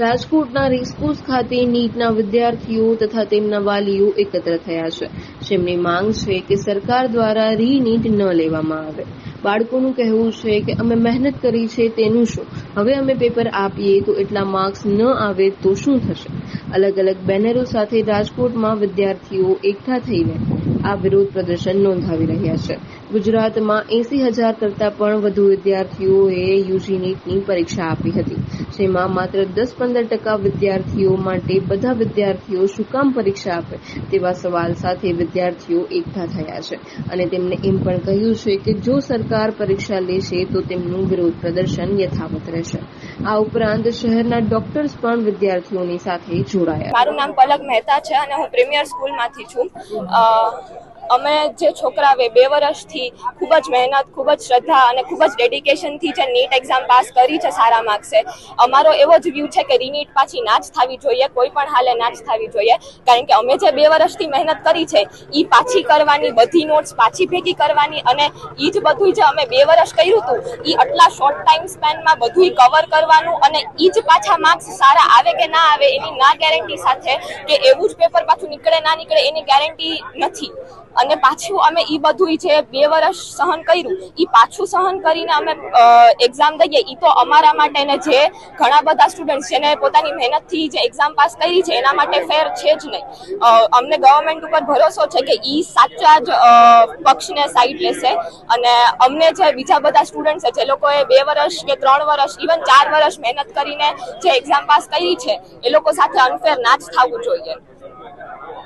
રાજકોટના રેસકોર્સ ખાતે નીટના વિદ્યાર્થીઓ તથા તેમના વાલીઓ એકત્ર થયા છે. જેમની માંગ છે કે સરકાર દ્વારા રીનીટ ન લેવામાં આવે. બાળકોનું કહેવું છે કે અમે મહેનત કરી છે તેનું શું? હવે અમે પેપર આપીએ તો એટલા માર્ક્સ ન આવે તો શું થશે? અલગ અલગ બેનરો સાથે રાજકોટમાં વિદ્યાર્થીઓ એકઠા થઈને આ વિરોધ પ્રદર્શન નોંધાવી રહ્યા છે. ગુજરાતમાં એસી હજાર કરતાં પણ વધુ વિદ્યાર્થીઓએ યુજી નીટની પરીક્ષા આપી હતી. જેમાં માત્ર દસ પંદર ટકા વિદ્યાર્થીઓ માટે બધા વિદ્યાર્થીઓ શું કામ પરીક્ષા આપે તેવા સવાલ સાથે વિદ્યાર્થીઓ એકઠા થયા છે. અને તેમણે એમ પણ કહ્યું છે કે જો સરકાર પરીક્ષા લેશે તો તેમનું વિરોધ પ્રદર્શન યથાવત રહેશે. આ ઉપરાંત શહેરના ડોક્ટર્સ પણ વિદ્યાર્થીઓની સાથે જોડાયા. મારું નામ પલક મહેતા છે અને હું પ્રીમિયર સ્કૂલમાંથી છું. અમે જે છોકરાઓએ બે વર્ષથી ખૂબ જ મહેનત, ખૂબ જ શ્રદ્ધા અને ખૂબ જ ડેડિકેશનથી જે નીટ એક્ઝામ પાસ કરી છે સારા માર્ક્સે અમારો એવો જ વ્યૂ છે કે રીનીટ પાછી ના જ થવી જોઈએ, કોઈ પણ હાલે ના જ થવી જોઈએ. કારણ કે અમે જે બે વર્ષથી મહેનત કરી છે એ પાછી કરવાની, બધી નોટ્સ પાછી ભેગી કરવાની અને એ જ બધું જે અમે બે વર્ષ કર્યું હતું એ આટલા શોર્ટ ટાઈમ સ્પેનમાં બધું કવર કરવાનું અને એ જ પાછા માર્ક્સ સારા આવે કે ના આવે એની ના ગેરંટી સાથે કે એવું જ પેપર પાછું નીકળે, ના નીકળે એની ગેરંટી નથી. અને પાછું અમે એ બધું જે બે વર્ષ સહન કર્યું એ પાછું સહન કરીને અમે એક્ઝામ દઈએ એ તો અમારા માટે ને જે ઘણા બધા સ્ટુડન્ટ્સ જેને પોતાની મહેનતથી જે એક્ઝામ પાસ કરી છે, એના માટે ફેર છે જ નહીં. અમને ગવર્મેન્ટ ઉપર ભરોસો છે કે એ સાચા જ પક્ષને સાઈડ લેશે. અને અમને જે બીજા બધા સ્ટુડન્ટ છે, જે લોકોએ બે વર્ષ કે ત્રણ વર્ષ ઇવન ચાર વર્ષ મહેનત કરીને જે એક્ઝામ પાસ કરી છે, એ લોકો સાથે અનફેર ના જ થવું જોઈએ.